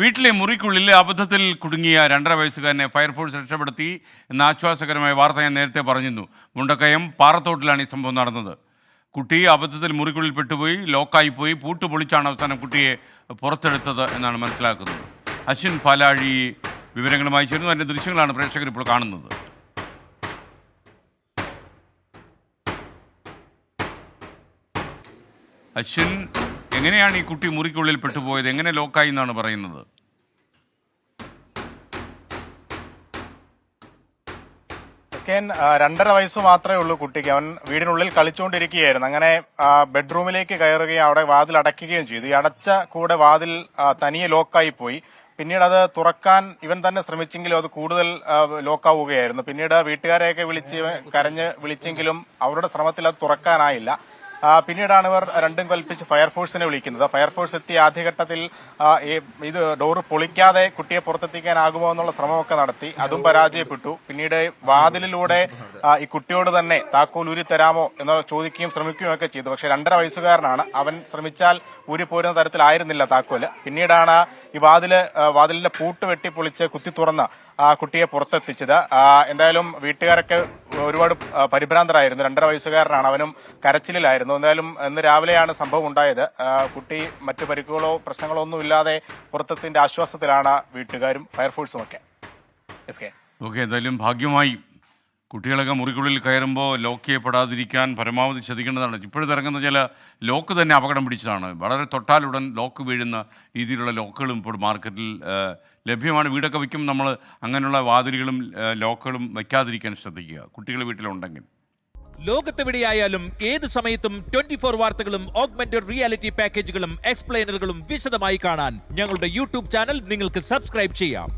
വീട്ടിലെ മുറിക്കുള്ളിൽ അബദ്ധത്തിൽ കുടുങ്ങിയ രണ്ടര വയസ്സുകാരനെ ഫയർഫോഴ്സ് രക്ഷപ്പെടുത്തി എന്ന ആശ്വാസകരമായ വാർത്ത ഞാൻ നേരത്തെ പറഞ്ഞിരുന്നു. മുണ്ടക്കയം പാറത്തോട്ടിലാണ് ഈ സംഭവം നടന്നത്. കുട്ടി അബദ്ധത്തിൽ മുറിക്കുള്ളിൽ പെട്ടുപോയി ലോക്കായി പോയി പൂട്ട് പൊളിച്ചാണ് അവസാനം കുട്ടിയെ പുറത്തെടുത്തത് എന്നാണ് മനസ്സിലാക്കുന്നത്. അശ്വിൻ പാലാഴി വിവരങ്ങളുമായി ചേരുന്നു. അതിന്റെ ദൃശ്യങ്ങളാണ് പ്രേക്ഷകർ ഇപ്പോൾ കാണുന്നത്. അശ്വിൻ എങ്ങനെയാണ് ഈ കുട്ടി മുറിക്കുള്ളിൽ പെട്ടുപോയത്? എങ്ങനെ ലോക്കായി എന്നാണ് പറയുന്നത്? രണ്ടര വയസ്സ് മാത്രമേ ഉള്ളൂ കുട്ടിക്ക്. അവൻ വീടിനുള്ളിൽ കളിച്ചുകൊണ്ടിരിക്കുകയായിരുന്നു. അങ്ങനെ ബെഡ്റൂമിലേക്ക് കയറുകയും അവിടെ വാതിൽ അടയ്ക്കുകയും ചെയ്തു. ഈ അടച്ച കൂടെ വാതിൽ തനിയെ ലോക്കായി പോയി. പിന്നീട് അത് തുറക്കാൻ ഇവൻ തന്നെ ശ്രമിച്ചെങ്കിലും അത് കൂടുതൽ ലോക്കാവുകയായിരുന്നു. പിന്നീട് വീട്ടുകാരെയൊക്കെ വിളിച്ച് കരഞ്ഞ് വിളിച്ചെങ്കിലും അവരുടെ ശ്രമത്തിൽ അത് തുറക്കാനായില്ല. പിന്നീടാണ് ഇവർ രണ്ടും കൽപ്പിച്ച് ഫയർഫോഴ്സിനെ വിളിക്കുന്നത്. ഫയർഫോഴ്സ് എത്തിയ ആദ്യഘട്ടത്തിൽ ഇത് ഡോറ് പൊളിക്കാതെ കുട്ടിയെ പുറത്തെത്തിക്കാനാകുമോ എന്നുള്ള ശ്രമമൊക്കെ നടത്തി. അതും പരാജയപ്പെട്ടു. പിന്നീട് വാതിലിലൂടെ ഈ കുട്ടിയോട് തന്നെ താക്കോൽ ഊരി തരാമോ എന്ന് ചോദിക്കുകയും ശ്രമിക്കുകയും ഒക്കെ ചെയ്തു. പക്ഷെ രണ്ടര വയസ്സുകാരനാണ്. അവൻ ശ്രമിച്ചാൽ ഊരി പോരുന്ന തരത്തിലായിരുന്നില്ല താക്കോൽ. പിന്നീടാണ് ഈ വാതിൽ വാതിലിന്റെ പൂട്ട് വെട്ടി പൊളിച്ച് കുത്തി തുറന്ന് ആ കുട്ടിയെ പുറത്തെത്തിച്ചത്. എന്തായാലും വീട്ടുകാരൊക്കെ ഒരുപാട് പരിഭ്രാന്തരായിരുന്നു. രണ്ടര വയസ്സുകാരനാണ്. അവനും കരച്ചിലായിരുന്നു എന്തായാലും ഇന്ന് രാവിലെയാണ് സംഭവം ഉണ്ടായത്. കുട്ടി മറ്റു പരിക്കുകളോ പ്രശ്നങ്ങളോ ഒന്നും ഇല്ലാതെ പുറത്തെത്തിന്റെ ആശ്വാസത്തിലാണ് വീട്ടുകാരും ഫയർഫോഴ്സും ഒക്കെ ഓക്കെ എന്തായാലും ഭാഗ്യമായി കുട്ടികളൊക്കെ മുറിക്കുള്ളിൽ കയറുമ്പോൾ ലോക്ക് ചെയ്യപ്പെടാതിരിക്കാൻ പരമാവധി ശ്രദ്ധിക്കേണ്ടതാണ്. ഇപ്പോഴത്തെ ഇറങ്ങുന്ന ചില ലോക്ക് തന്നെ അപകടം പിടിച്ചതാണ്. വളരെ തൊട്ടാലുടൻ ലോക്ക് വീഴുന്ന രീതിയിലുള്ള ലോക്കുകളും ഇപ്പോൾ മാർക്കറ്റിൽ ലഭ്യമാണ്. വീടൊക്കെ വയ്ക്കും നമ്മൾ അങ്ങനെയുള്ള വാതിലുകളും ലോക്കുകളും വയ്ക്കാതിരിക്കാൻ ശ്രദ്ധിക്കുക. കുട്ടികൾ വീട്ടിലുണ്ടെങ്കിൽ. ലോകത്തെവിടെയായാലും ഏത് സമയത്തും ട്വന്റി ഫോർ വാർത്തകളും ഓഗ്മെന്റഡ് റിയാലിറ്റി പാക്കേജുകളും എക്സ്പ്ലെയിനറുകളും വിശദമായി കാണാൻ ഞങ്ങളുടെ യൂട്യൂബ് ചാനൽ നിങ്ങൾക്ക് സബ്സ്ക്രൈബ് ചെയ്യാം.